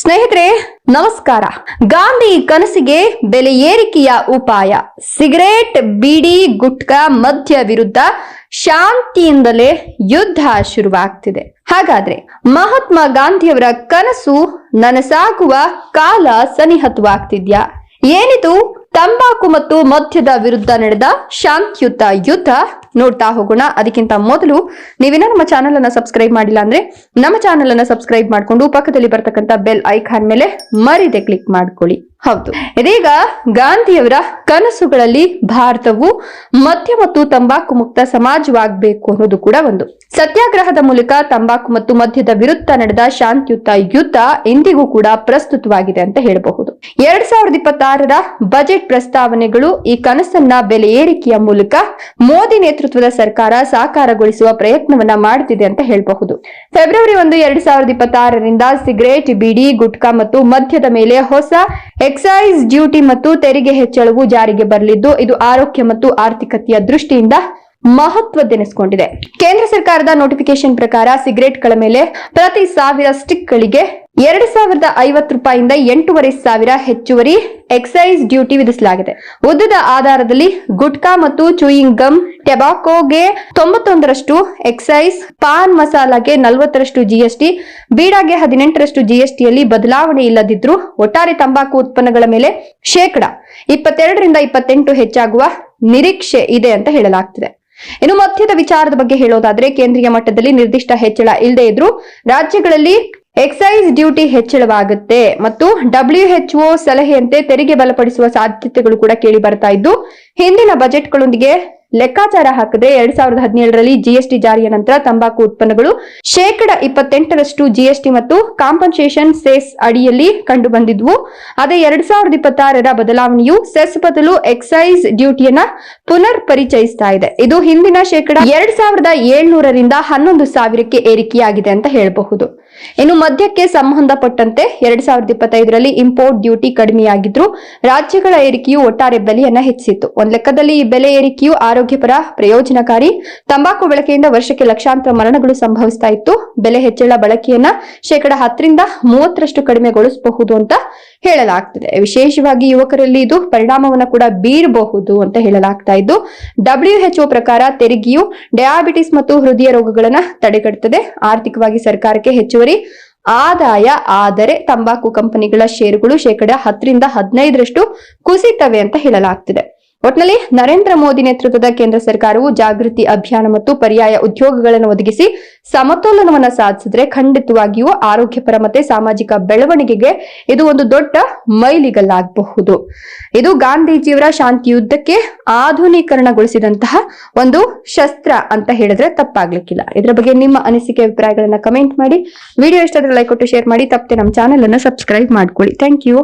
ಸ್ನೇಹಿತರೆ, ನಮಸ್ಕಾರ. ಗಾಂಧಿ ಕನಸಿಗೆ ಬೆಲೆ ಏರಿಕೆಯ ಉಪಾಯ. ಸಿಗರೇಟ್, ಬೀಡಿ, ಗುಟ್ಕಾ ಮದ್ಯ ವಿರುದ್ಧ ಶಾಂತಿಯಿಂದಲೇ ಯುದ್ಧ ಶುರುವಾಗ್ತಿದೆ. ಹಾಗಾದ್ರೆ ಮಹಾತ್ಮ ಗಾಂಧಿಯವರ ಕನಸು ನನಸಾಗುವ ಕಾಲ ಸನಿಹತವಾಗ್ತಿದ್ಯಾ? ಏನಿದು? ತಂಬಾಕು ಮತ್ತು ಮದ್ಯದ ವಿರುದ್ಧ ನಡೆದ ಶಾಂತಿಯುತ ಯುದ್ಧ? ನೋಡ್ತಾ ಹೋಗೋಣ. ಅದಕ್ಕಿಂತ ಮೊದಲು ನೀವಿನ ನಮ್ಮ ಚಾನಲ್ ಅನ್ನ ಸಬ್ಸ್ಕ್ರೈಬ್ ಮಾಡಿಲ್ಲ ಅಂದ್ರೆ ನಮ್ಮ ಚಾನೆಲ್ ಅನ್ನ ಸಬ್ಸ್ಕ್ರೈಬ್ ಮಾಡ್ಕೊಂಡು ಪಕ್ಕದಲ್ಲಿ ಬರ್ತಕ್ಕಂಥ ಬೆಲ್ ಐಕಾನ್ ಮೇಲೆ ಮರಿದೆ ಕ್ಲಿಕ್ ಮಾಡ್ಕೊಳ್ಳಿ. ಹೌದು. ಇದೀಗ ಗಾಂಧಿಯವರ ಕನಸುಗಳಲ್ಲಿ ಭಾರತವು ಮದ್ಯ ಮತ್ತು ತಂಬಾಕು ಮುಕ್ತ ಸಮಾಜವಾಗಬೇಕು ಅನ್ನೋದು ಕೂಡ ಒಂದು. ಸತ್ಯಾಗ್ರಹದ ಮೂಲಕ ತಂಬಾಕು ಮತ್ತು ಮದ್ಯದ ವಿರುದ್ಧ ನಡೆದ ಶಾಂತಿಯುತ ಯುದ್ಧ ಇಂದಿಗೂ ಕೂಡ ಪ್ರಸ್ತುತವಾಗಿದೆ ಅಂತ ಹೇಳಬಹುದು. ಎರಡ್ ಸಾವಿರದ ಇಪ್ಪತ್ತಾರರ ಬಜೆಟ್ ಪ್ರಸ್ತಾವನೆಗಳು ಈ ಕನಸನ್ನ ಬೆಲೆ ಏರಿಕೆಯ ಮೂಲಕ ಮೋದಿ ನೇತೃತ್ವದ ಸರ್ಕಾರ ಸಾಕಾರಗೊಳಿಸುವ ಪ್ರಯತ್ನವನ್ನ ಮಾಡುತ್ತಿದೆ ಅಂತ ಹೇಳಬಹುದು. ಫೆಬ್ರವರಿ ಒಂದು, ಎರಡ್ ಸಾವಿರದ ಇಪ್ಪತ್ತಾರರಿಂದ ಸಿಗರೇಟ್, ಬಿಡಿ, ಗುಟ್ಕಾ ಮತ್ತು ಮದ್ಯದ ಮೇಲೆ ಹೊಸ ಎಕ್ಸೈಸ್ ಡ್ಯೂಟಿ ಮತ್ತು ತೆರಿಗೆ ಹೆಚ್ಚಳವು ಜಾರಿಗೆ ಬರಲಿದ್ದು ಇದು ಆರೋಗ್ಯ ಮತ್ತು ಆರ್ಥಿಕತೆಯ ದೃಷ್ಟಿಯಿಂದ ಮಹತ್ವದ್ದೆನಿಸಿಕೊಂಡಿದೆ ಕೇಂದ್ರ ಸರ್ಕಾರದ ನೋಟಿಫಿಕೇಶನ್ ಪ್ರಕಾರ ಸಿಗರೇಟ್ಗಳ ಮೇಲೆ ಪ್ರತಿ ಸಾವಿರ ಸ್ಟಿಕ್ಗಳಿಗೆ ಎರಡು ಸಾವಿರದ ಐವತ್ತು ರೂಪಾಯಿಂದ ಎಂಟೂವರೆ ಸಾವಿರ ಹೆಚ್ಚುವರಿ ಎಕ್ಸೈಸ್ ಡ್ಯೂಟಿ ವಿಧಿಸಲಾಗಿದೆ. ಉದ್ದದ ಆಧಾರದಲ್ಲಿ ಗುಟ್ಕಾ ಮತ್ತು ಚೂಯಿಂಗ್ ಗಮ್ ಟೆಬಾಕೋಗೆ ತೊಂಬತ್ತೊಂದರಷ್ಟು ಎಕ್ಸೈಸ್ ಪಾನ್ ಮಸಾಲಾಗೆ ನಲವತ್ತರಷ್ಟು ಜಿಎಸ್ಟಿ ಬೀಡಾಗೆ ಹದಿನೆಂಟರಷ್ಟು ಜಿಎಸ್ಟಿಯಲ್ಲಿ ಬದಲಾವಣೆ ಇಲ್ಲದಿದ್ರೂ ಒಟ್ಟಾರೆ ತಂಬಾಕು ಉತ್ಪನ್ನಗಳ ಮೇಲೆ ಶೇಕಡ ಇಪ್ಪತ್ತೆರಡರಿಂದ ಇಪ್ಪತ್ತೆಂಟು ಹೆಚ್ಚಾಗುವ ನಿರೀಕ್ಷೆ ಇದೆ ಅಂತ ಹೇಳಲಾಗ್ತಿದೆ. ಇನ್ನು ಮಧ್ಯದ ವಿಚಾರದ ಬಗ್ಗೆ ಹೇಳೋದಾದ್ರೆ ಕೇಂದ್ರೀಯ ಮಟ್ಟದಲ್ಲಿ ನಿರ್ದಿಷ್ಟ ಹೆಚ್ಚಳ ಇಲ್ಲದೆ ಇದ್ರು ರಾಜ್ಯಗಳಲ್ಲಿ ಎಕ್ಸೈಸ್ ಡ್ಯೂಟಿ ಹೆಚ್ಚಳವಾಗುತ್ತೆ ಮತ್ತು ಡಬ್ಲ್ಯೂಎಚ್ಒ ಸಲಹೆಯಂತೆ ತೆರಿಗೆ ಬಲಪಡಿಸುವ ಸಾಧ್ಯತೆಗಳು ಕೂಡ ಕೇಳಿ ಬರ್ತಾ ಇದ್ದು, ಹಿಂದಿನ ಬಜೆಟ್ಗಳೊಂದಿಗೆ ಲೆಕ್ಕಾಚಾರ ಹಾಕದೆ ಎರಡ್ ಸಾವಿರದ ಹದಿನೇಳರಲ್ಲಿ ಜಿಎಸ್ಟಿ ಜಾರಿಯ ನಂತರ ತಂಬಾಕು ಉತ್ಪನ್ನಗಳು ಶೇಕಡ ಇಪ್ಪತ್ತೆಂಟರಷ್ಟು ಜಿಎಸ್ಟಿ ಮತ್ತು ಕಾಂಪನ್ಸೇಷನ್ ಸೆಸ್ ಅಡಿಯಲ್ಲಿ ಕಂಡು ಬಂದಿದ್ವು ಅದೇ ಎರಡ್ ಸಾವಿರದ ಇಪ್ಪತ್ತಾರರ ಬದಲಾವಣೆಯು ಸೆಸ್ ಬದಲು ಎಕ್ಸೈಸ್ ಡ್ಯೂಟಿಯನ್ನ ಪುನರ್ ಪರಿಚಯಿಸ್ತಾ ಇದೆ. ಇದು ಹಿಂದಿನ ಶೇಕಡ ಎರಡ್ ಸಾವಿರದ ಏಳ್ನೂರರಿಂದ ಹನ್ನೊಂದು ಸಾವಿರಕ್ಕೆ ಏರಿಕೆಯಾಗಿದೆ ಅಂತ ಹೇಳಬಹುದು. ಇನ್ನು ಮದ್ಯಕ್ಕೆ ಸಂಬಂಧಪಟ್ಟಂತೆ ಎರಡ್ ಸಾವಿರದ ಇಪ್ಪತ್ತೈದರಲ್ಲಿ ಇಂಪೋರ್ಟ್ ಡ್ಯೂಟಿ ಕಡಿಮೆಯಾಗಿದ್ರು ರಾಜ್ಯಗಳ ಏರಿಕೆಯು ಒಟ್ಟಾರೆ ಬೆಲೆಯನ್ನ ಹೆಚ್ಚಿಸಿತ್ತು. ಒಂದ್ ಲೆಕ್ಕದಲ್ಲಿ ಈ ಬೆಲೆ ಏರಿಕೆಯು ಆರೋಗ್ಯಪರ, ಪ್ರಯೋಜನಕಾರಿ, ತಂಬಾಕು ಬಳಕೆಯಿಂದ ವರ್ಷಕ್ಕೆ ಲಕ್ಷಾಂತರ ಮರಣಗಳು ಸಂಭವಿಸ್ತಾ ಇತ್ತು. ಬೆಲೆ ಹೆಚ್ಚಳ ಬಳಕೆಯನ್ನ ಶೇಕಡ ಹತ್ತರಿಂದ ಮೂವತ್ತರಷ್ಟು ಕಡಿಮೆಗೊಳಿಸಬಹುದು ಅಂತ ಹೇಳಲಾಗ್ತಿದೆ. ವಿಶೇಷವಾಗಿ ಯುವಕರಲ್ಲಿ ಇದು ಪರಿಣಾಮವನ್ನು ಕೂಡ ಬೀರಬಹುದು ಅಂತ ಹೇಳಲಾಗ್ತಾ ಇದ್ದು ಡಬ್ಲ್ಯೂಎಚ್ಒ ಪ್ರಕಾರ ತೆರಿಗೆಯು ಡಯಾಬಿಟಿಸ್ ಮತ್ತು ಹೃದಯ ರೋಗಗಳನ್ನ ತಡೆಗಟ್ಟುತ್ತದೆ ಆರ್ಥಿಕವಾಗಿ ಸರ್ಕಾರಕ್ಕೆ ಹೆಚ್ಚುವರಿ ಆದಾಯ, ಆದರೆ ತಂಬಾಕು ಕಂಪನಿಗಳ ಷೇರುಗಳು ಶೇಕಡ ಹತ್ತರಿಂದ ಹದಿನೈದರಷ್ಟು ಕುಸಿತವೆ ಅಂತ ಹೇಳಲಾಗ್ತಿದೆ. ಒಟ್ನಲ್ಲಿ ನರೇಂದ್ರ ಮೋದಿ ನೇತೃತ್ವದ ಕೇಂದ್ರ ಸರ್ಕಾರವು ಜಾಗೃತಿ ಅಭಿಯಾನ ಮತ್ತು ಪರ್ಯಾಯ ಉದ್ಯೋಗಗಳನ್ನು ಒದಗಿಸಿ ಸಮತೋಲನವನ್ನ ಸಾಧಿಸಿದ್ರೆ ಖಂಡಿತವಾಗಿಯೂ ಆರೋಗ್ಯಪರ ಮತ್ತೆ ಸಾಮಾಜಿಕ ಬೆಳವಣಿಗೆಗೆ ಇದು ಒಂದು ದೊಡ್ಡ ಮೈಲಿಗಲ್ಲಾಗಬಹುದು. ಇದು ಗಾಂಧೀಜಿಯವರ ಶಾಂತಿ ಯುದ್ಧಕ್ಕೆ ಆಧುನೀಕರಣಗೊಳಿಸಿದಂತಹ ಒಂದು ಶಸ್ತ್ರ ಅಂತ ಹೇಳಿದ್ರೆ ತಪ್ಪಾಗ್ಲಿಕ್ಕಿಲ್ಲ. ಇದರ ಬಗ್ಗೆ ನಿಮ್ಮ ಅನಿಸಿಕೆ, ಅಭಿಪ್ರಾಯಗಳನ್ನ ಕಮೆಂಟ್ ಮಾಡಿ. ವಿಡಿಯೋ ಇಷ್ಟಾದ್ರೆ ಲೈಕ್ ಕೊಟ್ಟು ಶೇರ್ ಮಾಡಿ. ತಪ್ಪದೆ ನಮ್ಮ ಚಾನೆಲ್ ಅನ್ನು ಸಬ್ಸ್ಕ್ರೈಬ್ ಮಾಡ್ಕೊಳ್ಳಿ. Thank you